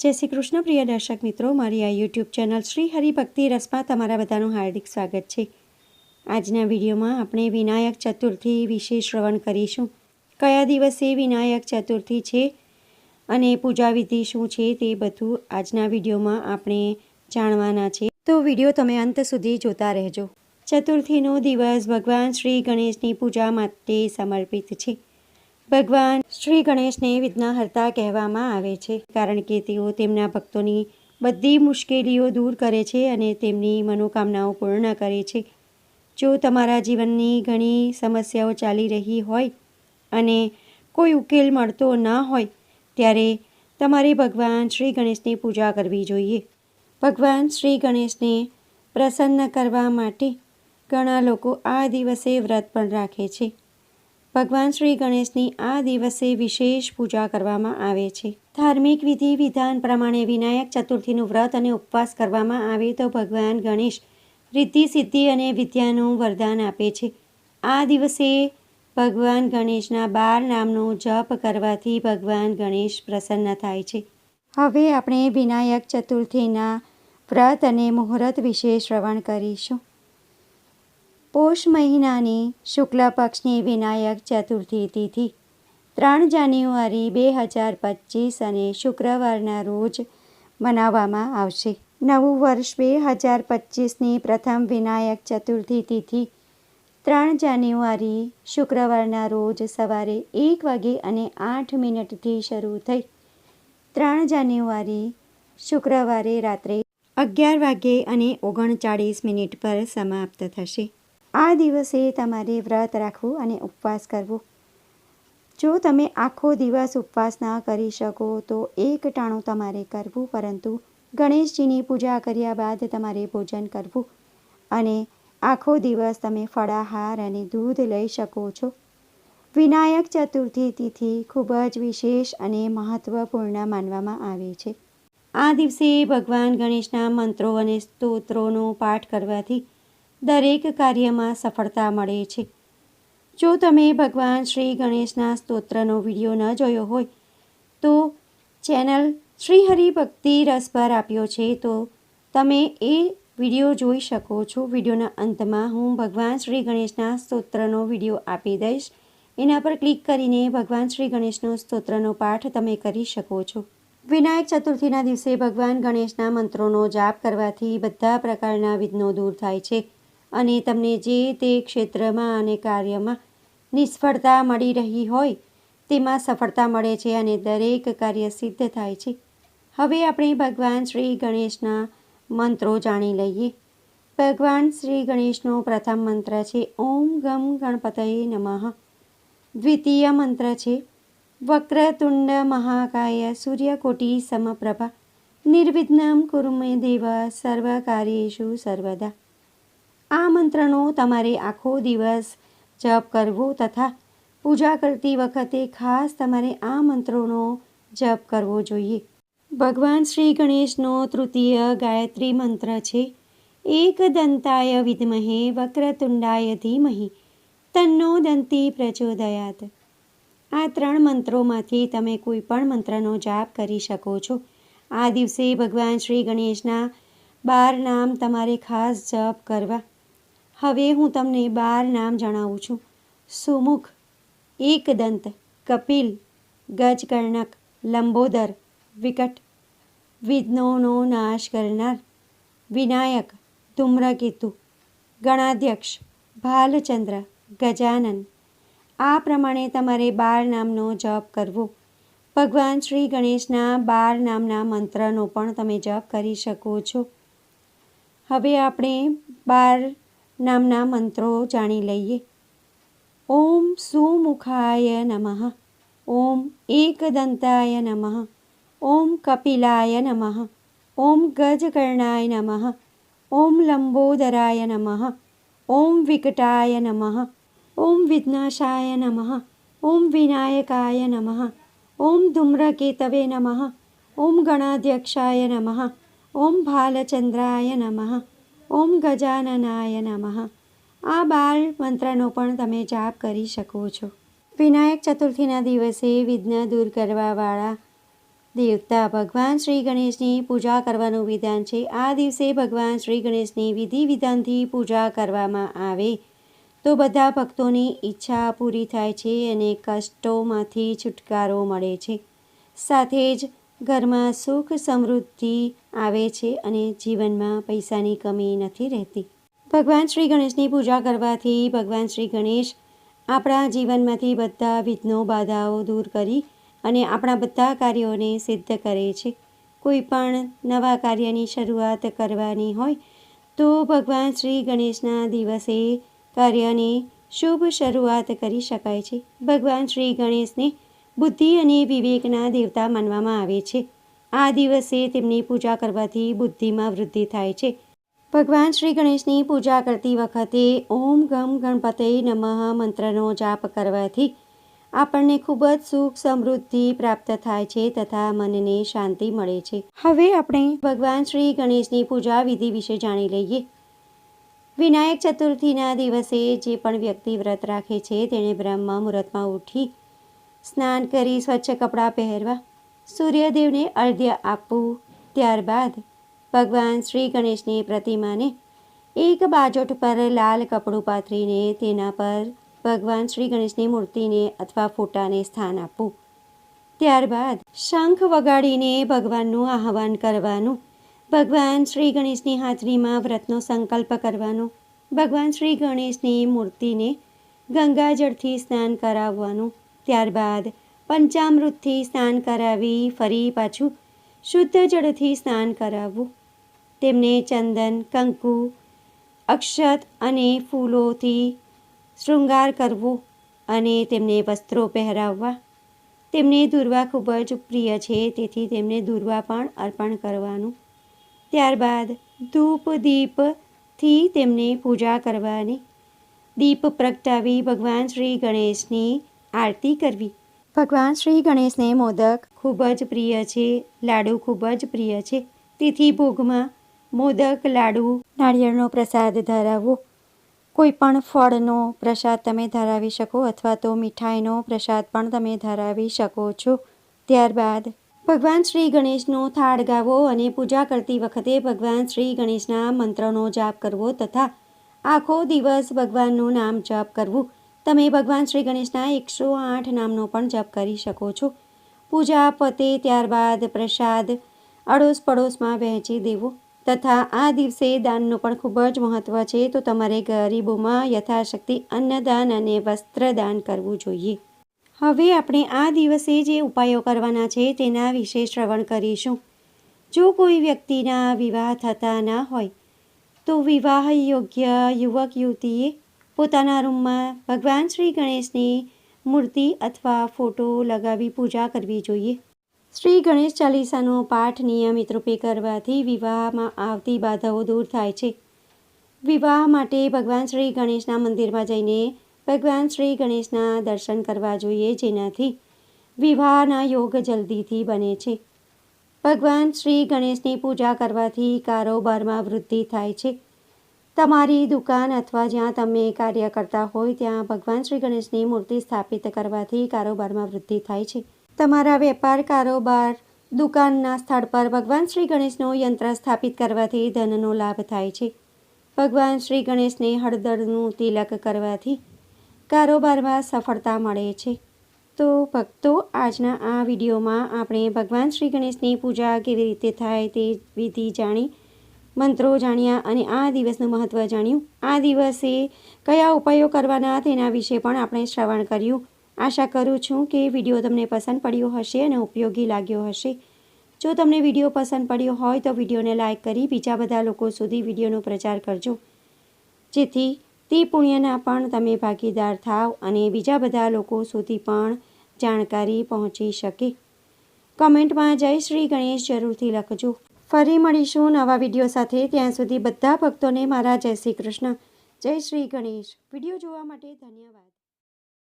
જય શ્રી કૃષ્ણ, પ્રિય દર્શક મિત્રો. મારી આ યુટ્યુબ ચેનલ શ્રી હરિભક્તિ રસમાં તમારા બધાનું હાર્દિક સ્વાગત છે. આજના વિડીયોમાં આપણે વિનાયક ચતુર્થી વિશે શ્રવણ કરીશું. કયા દિવસે વિનાયક ચતુર્થી છે અને પૂજા વિધિ શું છે તે બધું આજના વિડીયોમાં આપણે જાણવાના છે. તો વીડિયો તમે અંત સુધી જોતા રહેજો. ચતુર્થીનો દિવસ ભગવાન શ્રી ગણેશની પૂજા માટે સમર્પિત છે. ભગવાન શ્રી ગણેશને વિઘ્નહર્તા કહેવામાં આવે છે, કારણ કે તેઓ તેમના ભક્તોની બધી મુશ્કેલીઓ દૂર કરે છે અને તેમની મનોકામનાઓ પૂર્ણ કરે છે. જો તમારા જીવનની ઘણી સમસ્યાઓ ચાલી રહી હોય અને કોઈ ઉકેલ મળતો ન હોય, ત્યારે તમારે ભગવાન શ્રી ગણેશની પૂજા કરવી જોઈએ. ભગવાન શ્રી ગણેશને પ્રસન્ન કરવા માટે ઘણા લોકો આ દિવસે વ્રત પણ રાખે છે. ભગવાન શ્રી ગણેશની આ દિવસે વિશેષ પૂજા કરવામાં આવે છે. ધાર્મિક વિધિ વિધાન પ્રમાણે વિનાયક ચતુર્થીનું વ્રત અને ઉપવાસ કરવામાં આવે તો ભગવાન ગણેશ રિદ્ધિ, સિદ્ધિ અને વિદ્યાનું વરદાન આપે છે. આ દિવસે ભગવાન ગણેશના બાર નામનો જપ કરવાથી ભગવાન ગણેશ પ્રસન્ન થાય છે. હવે આપણે વિનાયક ચતુર્થીના વ્રત અને મુહૂર્ત વિશે શ્રવણ કરીશું. પોષ મહિનાની શુક્લ પક્ષની વિનાયક ચતુર્થી તિથિ, ત્રણ જાન્યુઆરી બે હજાર પચીસ અને શુક્રવારના રોજ મનાવવામાં આવશે. નવું વર્ષ બે હજાર પચીસની પ્રથમ વિનાયક ચતુર્થી તિથિ, ત્રણ જાન્યુઆરી શુક્રવારના રોજ સવારે એક વાગે અને આઠ મિનિટથી શરૂ થઈ. ત્રણ જાન્યુઆરી શુક્રવારે રાત્રે અગિયાર વાગે અને ઓગણચાળીસ મિનિટ પર સમાપ્ત થશે. આ દિવસે તમારે વ્રત રાખવું અને ઉપવાસ કરવો. જો તમે આખો દિવસ ઉપવાસ ના કરી શકો, તો એક ટાણું તમારે કરવું, પરંતુ ગણેશજીની પૂજા કર્યા બાદ તમારે ભોજન કરવું. અને આખો દિવસ તમે ફળાહાર અને દૂધ લઈ શકો છો. વિનાયક ચતુર્થી તિથિ ખૂબ જ વિશેષ અને મહત્ત્વપૂર્ણ માનવામાં આવે છે. આ દિવસે ભગવાન ગણેશના મંત્રો અને સ્તોત્રોનો પાઠ કરવાથી દરેક કાર્યમાં સફળતા મળે છે. જો તમે ભગવાન શ્રી ગણેશના સ્તોત્રનો વીડિયો ન જોયો હોય, તો ચેનલ શ્રી હરિ ભક્તિ રસ પર આપ્યો છે, તો તમે એ વીડિયો જોઈ શકો છો. વિડીયોના અંતમાં હું ભગવાન શ્રી ગણેશના સ્તોત્રનો વીડિયો આપી દઈશ. એના પર ક્લિક કરીને ભગવાન શ્રી ગણેશનો સ્તોત્રનો પાઠ તમે કરી શકો છો. વિનાયક ચતુર્થીના દિવસે ભગવાન ગણેશના મંત્રોનો જાપ કરવાથી બધા પ્રકારના વિઘ્નો દૂર થાય છે. અને તમને જે તે ક્ષેત્રમાં અને કાર્યમાં નિષ્ફળતા મળી રહી હોય, તેમાં સફળતા મળે છે અને દરેક કાર્ય સિદ્ધ થાય છે. હવે આપણે ભગવાન શ્રી ગણેશના મંત્રો જાણી લઈએ. ભગવાન શ્રી ગણેશનો પ્રથમ મંત્ર છે, ઓમ ગમ ગણપતય નમઃ. દ્વિતીય મંત્ર છે, વક્રતુંડ મહાકાય સૂર્યકોટી સમપ્રભા. નિર્વિઘ્નમ કુરુમે દેવ સર્વકાર્યેષુ સર્વદા. આ મંત્રનો તમારે આખો દિવસ જપ કરવો તથા પૂજા કરતી વખતે ખાસ તમારે આ મંત્રોનો જપ કરવો જોઈએ. ભગવાન શ્રી ગણેશનો તૃતીય ગાયત્રી મંત્ર છે, એક દંતાય વિદ્મહે વક્રતુંડાય ધીમહી, તન્નો દંતી પ્રચોદયાત. આ ત્રણ મંત્રોમાંથી તમે કોઈ પણ મંત્રનો જાપ કરી શકો છો. આ દિવસે ભગવાન શ્રી ગણેશના બાર નામ તમારે ખાસ જપ કરવા. હવે હું તમને બાર નામ જણાવું છું. સુમુખ, એકદંત, કપિલ, ગજકર્ણક, લંબોદર, વિકટ વિઘ્નોનો નાશ કરનાર, વિનાયક, ધૂમ્રકેતુ, ગણાધ્યક્ષ, ભાલચંદ્ર, ગજાનન. આ પ્રમાણે તમારે બાર નામનો જપ કરવો. ભગવાન શ્રી ગણેશના બાર નામના મંત્રનો પણ તમે જપ કરી શકો છો. હવે આપણે બાર નામના મંત્રો જાણી લઈએ ઓમ સુમુખાય નમઃ ઓમ એકદંતાય નમઃ ઓમ કપિલાય નમઃ ઓમ ગજકર્ણાય નમઃ ઓમ લંબોદરાય નમઃ ઓમ વિકટાય નમઃ ઓમ વિઘ્નાશાય નમઃ ઓમ વિનાયકાય નમઃ ઓમ ધૂમ્રકેતવે નમઃ ઓમ ગણાધ્યક્ષાય નમઃ ઓમ ભાલચંદ્રાય નમઃ ઓમ ગજાનનાય નમઃ. આ બાર મંત્રનો પણ તમે જાપ કરી શકો છો. વિનાયક ચતુર્થીના દિવસે વિઘ્ન દૂર કરવાવાળા દેવતા ભગવાન શ્રી ગણેશની પૂજા કરવાનું વિધાન છે. આ દિવસે ભગવાન શ્રી ગણેશની વિધિ વિધાનથી પૂજા કરવામાં આવે. તો બધા ભક્તોની ઈચ્છા પૂરી થાય છે અને કષ્ટોમાંથી છુટકારો મળે છે. સાથે જ ઘરમાં સુખ સમૃદ્ધિ આવે છે અને જીવનમાં પૈસાની કમી નથી રહેતી. ભગવાન શ્રી ગણેશની પૂજા કરવાથી ભગવાન શ્રી ગણેશ આપણા જીવનમાંથી બધા વિઘ્નો, બાધાઓ દૂર કરી અને આપણા બધા કાર્યોને સિદ્ધ કરે છે. કોઈ પણ નવા કાર્યની શરૂઆત કરવાની હોય તો ભગવાન શ્રી ગણેશના દિવસે કાર્યની શુભ શરૂઆત કરી શકાય છે. ભગવાન શ્રી ગણેશને બુદ્ધિ અને વિવેકના દેવતા માનવામાં આવે છે. આ દિવસે તેમની પૂજા કરવાથી બુદ્ધિમાં વૃદ્ધિ થાય છે. ભગવાન શ્રી ગણેશની પૂજા કરતી વખતે ઓમ ગમ ગણપતે નમઃ મંત્રનો જાપ કરવાથી આપણને ખૂબ જ સુખ સમૃદ્ધિ પ્રાપ્ત થાય છે તથા મનને શાંતિ મળે છે. હવે આપણે ભગવાન શ્રી ગણેશની પૂજા વિધિ વિશે જાણી લઈએ. વિનાયક ચતુર્થીના દિવસે જે પણ વ્યક્તિ વ્રત રાખે છે, તેણે બ્રહ્મ મુહૂર્તમાં ઉઠી સ્નાન કરી સ્વચ્છ કપડાં પહેરવા, સૂર્યદેવને અર્ધ્ય આપવું. ત્યારબાદ ભગવાન શ્રી ગણેશની પ્રતિમાને એક બાજોટ પર લાલ કપડું પાથરીને તેના પર ભગવાન શ્રી ગણેશની મૂર્તિને અથવા ફોટાને સ્થાન આપવું. ત્યારબાદ શંખ વગાડીને ભગવાનનું આહવાન કરવાનું. ભગવાન શ્રી ગણેશની હાજરીમાં વ્રતનો સંકલ્પ કરવાનો. ભગવાન શ્રી ગણેશની મૂર્તિને ગંગાજળથી સ્નાન કરાવવાનું. ત્યારબાદ પંચામૃતથી સ્નાન કરાવી ફરી પાછું શુદ્ધ જળથી સ્નાન કરાવવું. તેમને ચંદન, કંકુ, અક્ષત અને ફૂલોથી શૃંગાર કરવો અને તેમને વસ્ત્રો પહેરાવવા. તેમને દુર્વા ખૂબ જ પ્રિય છે, તેથી તેમને દુર્વા પણ અર્પણ કરવાનું. ત્યારબાદ ધૂપ, દીપથી તેમને પૂજા કરવાની. દીપ પ્રગટાવી ભગવાન શ્રી ગણેશની આરતી કરવી. ભગવાન શ્રી ગણેશને મોદક ખૂબ જ પ્રિય છે લાડુ ખૂબ જ પ્રિય છે. તેથી ભોગમાં મોદક લાડુ નાળિયેરનો પ્રસાદ ધરાવવો કોઈ પણ ફળનો પ્રસાદ તમે ધરાવી શકો અથવા તો મીઠાઈનો પ્રસાદ પણ તમે ધરાવી શકો છો. ત્યારબાદ ભગવાન શ્રી ગણેશનો થાળ ગાવો અને પૂજા કરતી વખતે ભગવાન શ્રી ગણેશના મંત્રનો જાપ કરવો તથા આખો દિવસ ભગવાનનું નામ જાપ કરવું. તમે ભગવાન શ્રી ગણેશના એકસો આઠ નામનો પણ જપ કરી શકો છો. પૂજા પતે ત્યારબાદ પ્રસાદ અડોશ પડોશમાં વહેંચી દેવો. તથા આ દિવસે દાનનું પણ ખૂબ જ મહત્ત્વ છે, તો તમારે ગરીબોમાં યથાશક્તિ અન્નદાન અને વસ્ત્રદાન કરવું જોઈએ. હવે આપણે આ દિવસે જે ઉપાયો કરવાના છે, તેના વિશે શ્રવણ કરીશું. જો કોઈ વ્યક્તિના વિવાહ થતા ના હોય, તો વિવાહ યોગ્ય યુવક યુવતીએ પોતાના રૂમમાં ભગવાન શ્રી ગણેશની મૂર્તિ અથવા ફોટો લગાવી પૂજા કરવી જોઈએ. શ્રી ગણેશ ચાલીસાનો પાઠ નિયમિત રૂપે કરવાથી વિવાહમાં આવતી બાધાઓ દૂર થાય છે. વિવાહ માટે ભગવાન શ્રી ગણેશના મંદિરમાં જઈને ભગવાન શ્રી ગણેશના દર્શન કરવા જોઈએ જેનાથી વિવાહના યોગ જલ્દીથી બને છે. ભગવાન શ્રી ગણેશની પૂજા કરવાથી કારોબારમાં વૃદ્ધિ થાય છે. તમારી દુકાન અથવા જ્યાં તમે કાર્ય કરતા હોય, ત્યાં ભગવાન શ્રી ગણેશની મૂર્તિ સ્થાપિત કરવાથી કારોબારમાં વૃદ્ધિ થાય છે. તમારા વેપાર, કારોબાર, દુકાનના સ્થળ પર ભગવાન શ્રી ગણેશનો યંત્ર સ્થાપિત કરવાથી ધનનો લાભ થાય છે. ભગવાન શ્રી ગણેશને હળદરનું તિલક કરવાથી કારોબારમાં સફળતા મળે છે. તો ભક્તો, આજના આ વિડીયોમાં આપણે ભગવાન શ્રી ગણેશની પૂજા કેવી રીતે થાય તે વિધિ જાણી મંત્રો જાણ્યા અને આ દિવસનું મહત્ત્વ જાણ્યું. આ દિવસે કયા ઉપાયો કરવાના તેના વિશે પણ આપણે શ્રવણ કર્યું. આશા કરું છું કે વીડિયો તમને પસંદ પડ્યો હશે અને ઉપયોગી લાગ્યો હશે. જો તમને વીડિયો પસંદ પડ્યો હોય તો વિડીયોને લાઇક કરી બીજા બધા લોકો સુધી વિડીયોનો પ્રચાર કરજો. જેથી તે પુણ્યના પણ તમે ભાગીદાર થાવ અને બીજા બધા લોકો સુધી પણ જાણકારી પહોંચી શકે. કમેન્ટમાં જય શ્રી ગણેશ જરૂરથી લખજો. ફરી મળીશું નવા વીડિયો સાથે. ત્યાં સુધી બધા ભક્તોને મારા જય શ્રી કૃષ્ણ. જય શ્રી ગણેશ. વીડિયો જોવા માટે ધન્યવાદ.